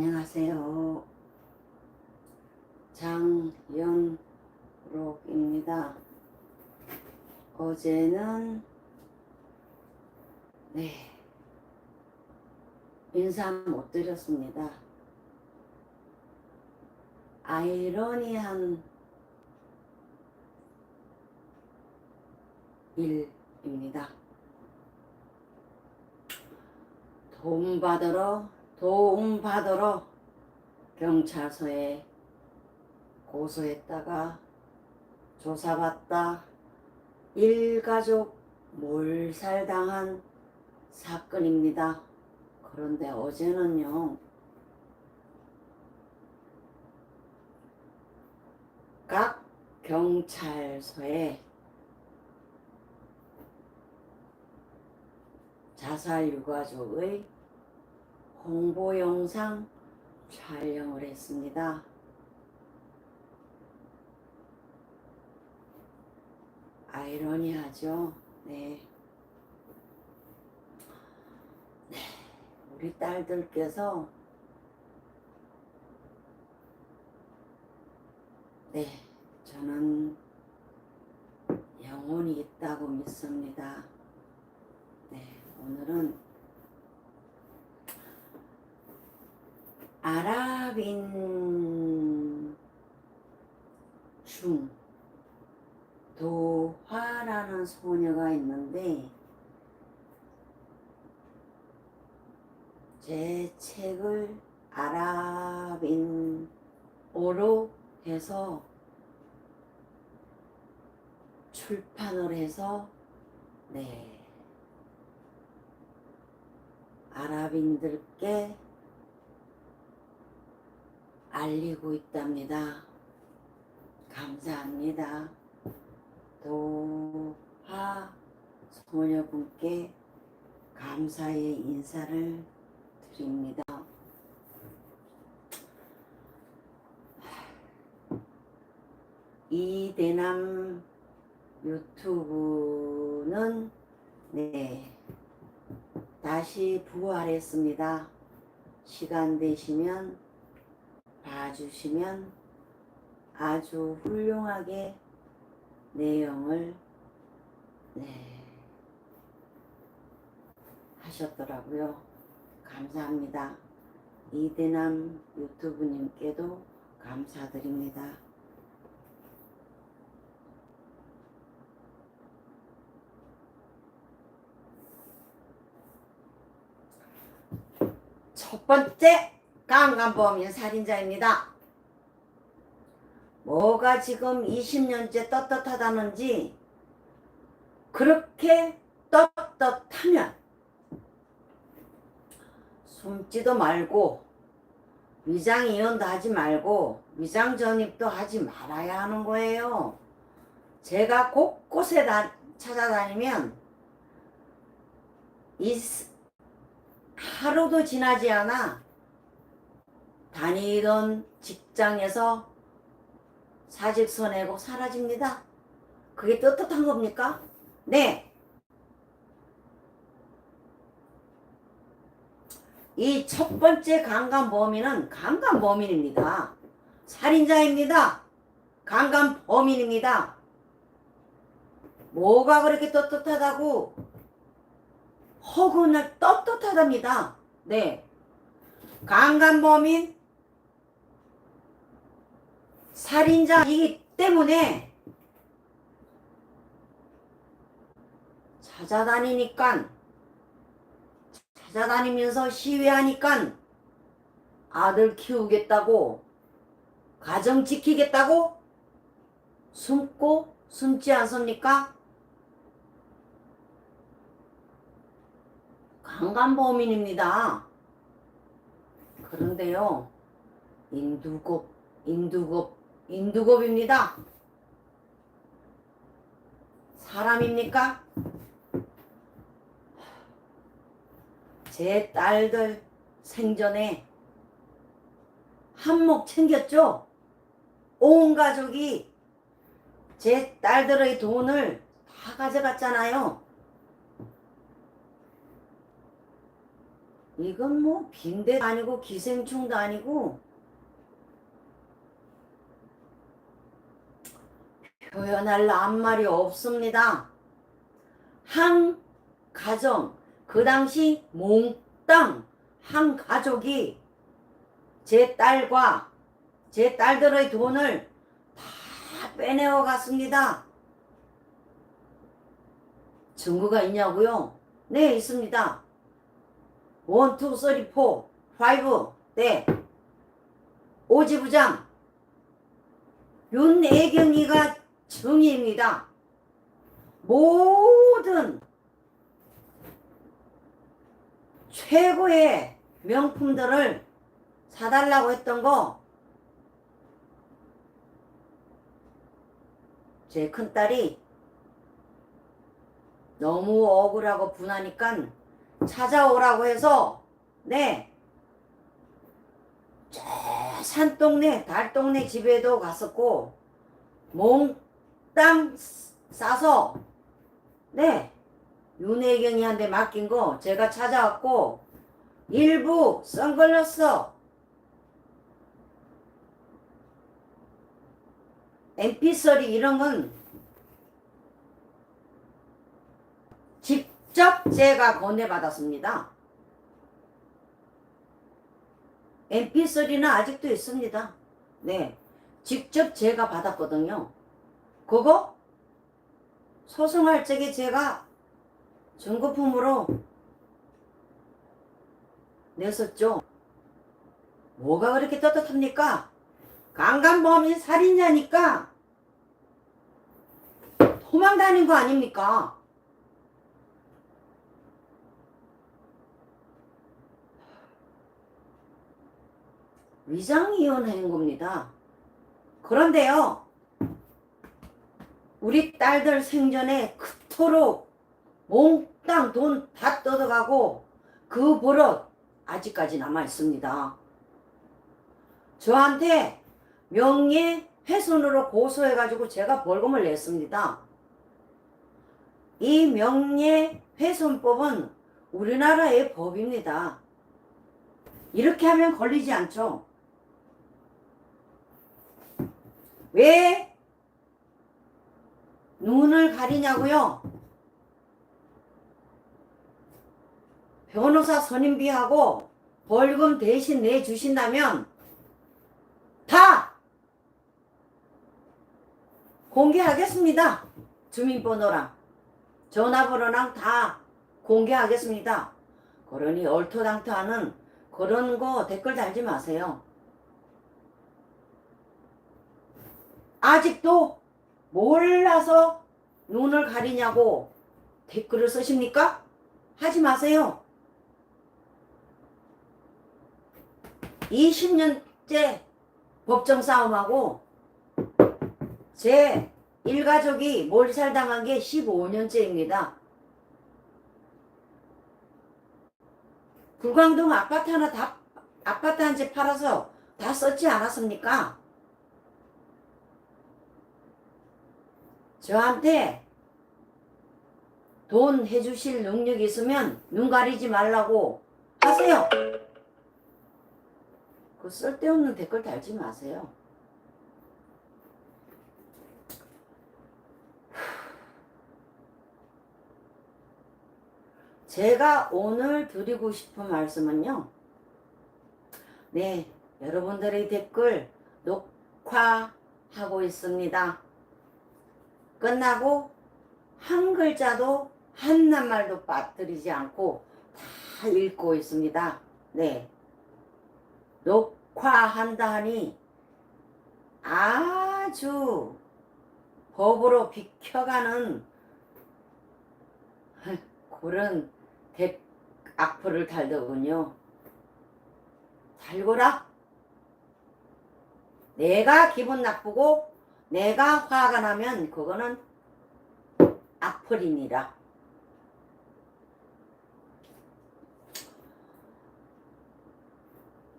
안녕하세요. 장연록입니다. 어제는 네 인사 못 드렸습니다. 아이러니한 일입니다. 도움 받으러 도움 받으러 경찰서에 고소했다가 조사받다 일가족 몰살당한 사건입니다. 그런데 어제는요, 각 경찰서에 자살 유가족의 홍보 영상 촬영을 했습니다. 아이러니하죠. 네. 네. 우리 딸들께서 네, 저는 영혼이 있다고 믿습니다. 네, 오늘은 아랍인 중 도화라는 소녀가 있는데 제 책을 아랍인어로 해서 출판을 해서 네 아랍인들께 알리고 있답니다. 감사합니다. 도하 소녀분께 감사의 인사를 드립니다. 이 대남 유튜브는 네 다시 부활했습니다. 시간 되시면 봐주시면 아주 훌륭하게 내용을 네, 하셨더라고요. 감사합니다. 이대남 유튜브님께도 감사드립니다. 첫 번째 강간범인 살인자입니다. 뭐가 지금 20년째 떳떳하다는지 그렇게 떳떳하면 숨지도 말고 위장 이혼도 하지 말고 위장 전입도 하지 말아야 하는 거예요. 제가 곳곳에 다, 찾아다니면 이 하루도 지나지 않아 다니던 직장에서 사직서 내고 사라집니다. 그게 떳떳한 겁니까? 네. 이 첫 번째 강간 범인은 강간 범인입니다. 살인자입니다. 강간 범인입니다. 뭐가 그렇게 떳떳하다고 허근을 떳떳하답니다. 네. 강간 범인 살인자이기 때문에 찾아다니니까 찾아다니면서 시위하니까 아들 키우겠다고 가정 지키겠다고 숨고 숨지 않습니까? 강간범인입니다. 그런데요, 인두급, 인두급, 인두급입니다. 사람입니까? 제 딸들 생전에 한몫 챙겼죠? 온 가족이 제 딸들의 돈을 다 가져갔잖아요. 이건 뭐 빈대도 아니고 기생충도 아니고 표현할 아무 말이 없습니다. 한 가정 그 당시 몽땅 한 가족이 제 딸과 제 딸들의 돈을 다 빼내어 갔습니다. 증거가 있냐고요? 네, 있습니다. 원, 투, 쓰리, 포, 파이브, 네. 오지부장, 윤애경이가 증인입니다. 모든 최고의 명품들을 사달라고 했던 거, 제 큰딸이 너무 억울하고 분하니까 찾아오라고 해서 네. 저 산동네 달동네 집에도 갔었고 몽 땅 싸서 네 윤혜경이한테 맡긴 거 제가 찾아왔고 일부 선글라스 mp3 이런 건 직접 제가 건네받았습니다. mp3는 아직도 있습니다. 네. 직접 제가 받았거든요. 그거 소송할 적에 제가 중고품으로 냈었죠. 뭐가 그렇게 떳떳합니까? 강간범인 살인자니까 도망 다닌 거 아닙니까? 위장이혼한 겁니다. 그런데요, 우리 딸들 생전에 그토록 몽땅 돈 다 뜯어가고 그 버릇 아직까지 남아 있습니다. 저한테 명예 훼손으로 고소해가지고 제가 벌금을 냈습니다. 이 명예 훼손법은 우리나라의 법입니다. 이렇게 하면 걸리지 않죠. 왜 눈을 가리냐고요? 변호사 선임비하고 벌금 대신 내주신다면 다 공개하겠습니다. 주민번호랑 전화번호랑 다 공개하겠습니다. 그러니 얼토당토하는 그런 거 댓글 달지 마세요. 아직도 몰라서 눈을 가리냐고 댓글을 쓰십니까? 하지 마세요. 20년째 법정 싸움하고 제 일가족이 몰살당한 게 15년째입니다. 불광동 아파트 하나 다 아파트 한 채 팔아서 다 썼지 않았습니까? 저한테 돈 해주실 능력 있으면 눈 가리지 말라고 하세요. 그 쓸데없는 댓글 달지 마세요. 제가 오늘 드리고 싶은 말씀은요. 네, 여러분들의 댓글 녹화하고 있습니다. 끝나고 한 글자도 한 낱말도 빠뜨리지 않고 다 읽고 있습니다. 네. 녹화한다 하니 아주 법으로 비켜가는 그런 대 악플을 달더군요. 달고라. 내가 기분 나쁘고 내가 화가 나면 그거는 악플이니라.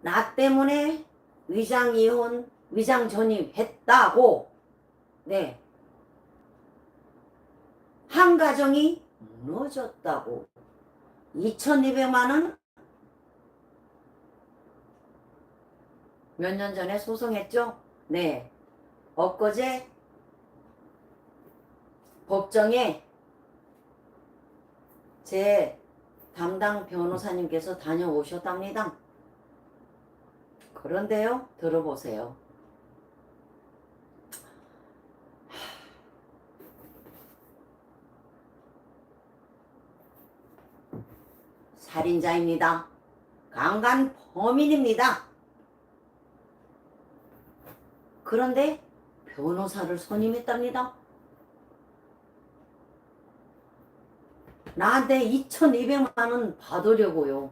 나 때문에 위장 이혼, 위장 전입했다고 네. 한 가정이 무너졌다고 2200만 원 몇 년 전에 소송했죠? 네. 엊그제 법정에 제 담당 변호사님께서 다녀오셨답니다. 그런데요, 들어보세요. 살인자입니다. 강간 범인입니다. 그런데 변호사를 선임했답니다. 나한테 2,200만 원 받으려고요.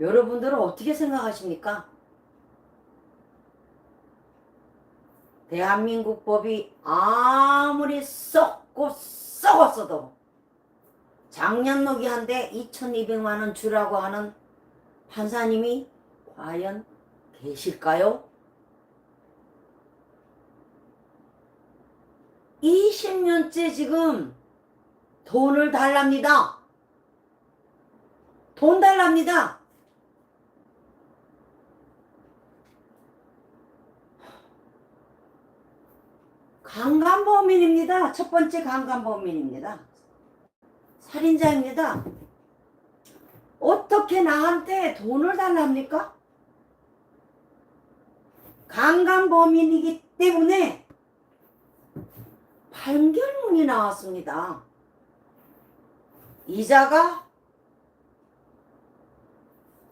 여러분들은 어떻게 생각하십니까? 대한민국 법이 아무리 썩고 썩었어도 장년록이한테 2,200만 원 주라고 하는 판사님이 과연 계실까요? 20년째 지금 돈을 달랍니다. 돈 달랍니다. 강간범인입니다. 첫 번째 강간범인입니다. 살인자입니다. 어떻게 나한테 돈을 달랍니까? 강간범인이기 때문에 판결문이 나왔습니다. 이자가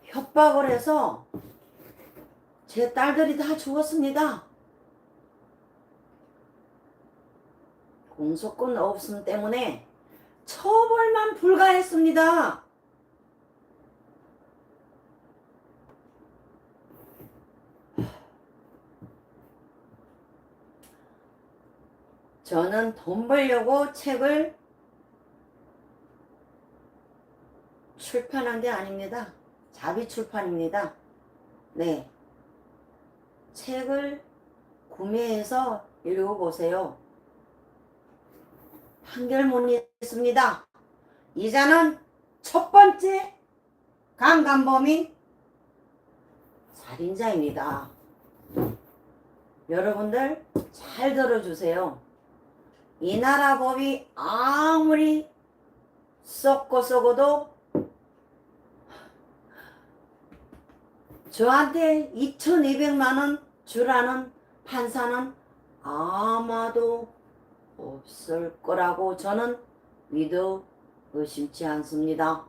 협박을 해서 제 딸들이 다 죽었습니다. 공소권 없음 때문에 처벌만 불가했습니다. 저는 돈 벌려고 책을 출판한 게 아닙니다. 자비 출판입니다. 네. 책을 구매해서 읽어보세요. 판결문이 있습니다. 이자는 첫 번째 강간범인 살인자입니다. 여러분들 잘 들어주세요. 이 나라 법이 아무리 썩고 썩어도 저한테 2,200만원 주라는 판사는 아마도 없을 거라고 저는 믿어 의심치 않습니다.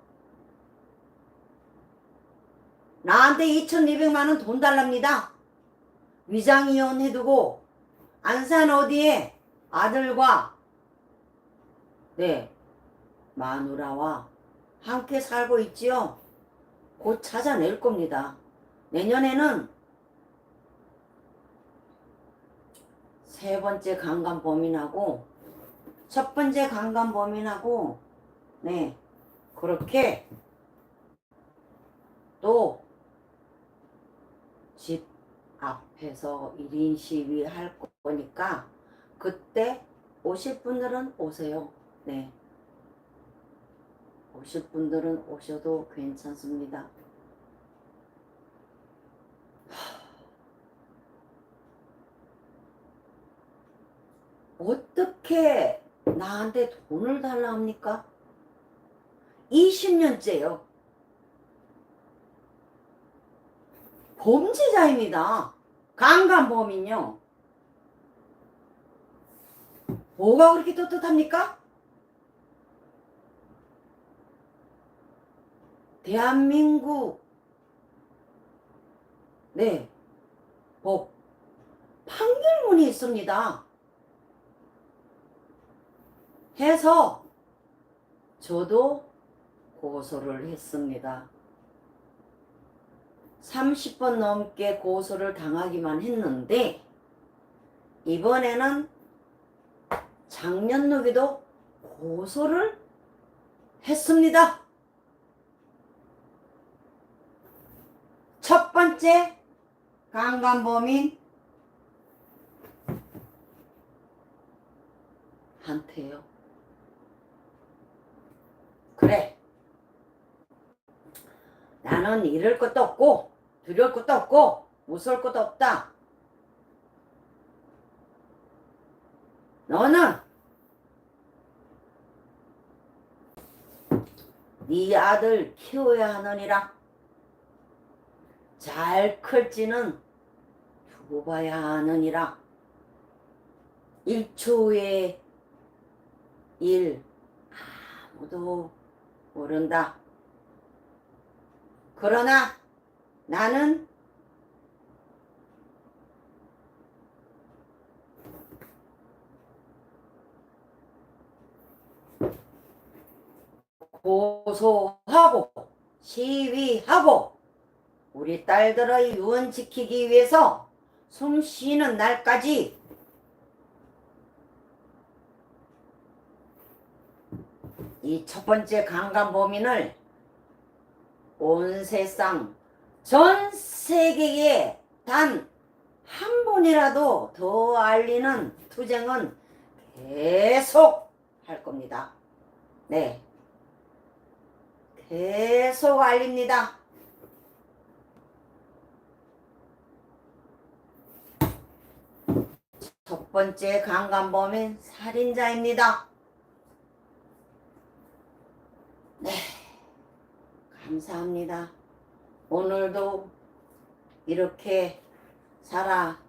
나한테 2,200만원 돈 달랍니다. 위장이혼 해두고 안산 어디에 아들과 네 마누라와 함께 살고 있지요. 곧 찾아낼 겁니다. 내년에는 세 번째 강간 범인하고 첫 번째 강간 범인하고 네 그렇게 또 집 앞에서 1인 시위 할 거니까 그때 오실 분들은 오세요. 네. 오실 분들은 오셔도 괜찮습니다. 어떻게 나한테 돈을 달라 합니까? 20년째요. 범죄자입니다. 강간범인요. 뭐가 그렇게 떳떳합니까? 대한민국 네 법 판결문이 있습니다. 해서 저도 고소를 했습니다. 30번 넘게 고소를 당하기만 했는데 이번에는 작년누기도 고소를 했습니다. 첫 번째 강간범인 한테요. 그래. 나는 잃을 것도 없고 두려울 것도 없고 무서울 것도 없다. 너는 네 아들 키워야 하느니라. 잘 클지는 두고 봐야 하느니라. 1초의 일 아무도 모른다. 그러나 나는 고소하고 시위하고 우리 딸들의 유언 지키기 위해서 숨 쉬는 날까지 이 첫 번째 강간 범인을 온 세상 전 세계에 단 한 번이라도 더 알리는 투쟁은 계속 할 겁니다. 네. 계속 알립니다. 첫 번째 강간범인 살인자입니다. 네. 감사합니다. 오늘도 이렇게 살아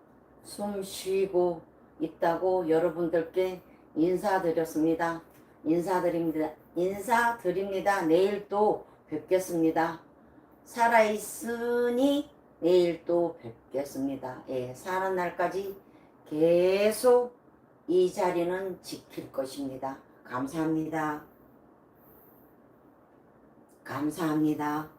숨 쉬고 있다고 여러분들께 인사드렸습니다. 인사드립니다. 인사드립니다. 내일 또 뵙겠습니다. 살아있으니 내일 또 뵙겠습니다. 예, 사는 날까지 계속 이 자리는 지킬 것입니다. 감사합니다. 감사합니다.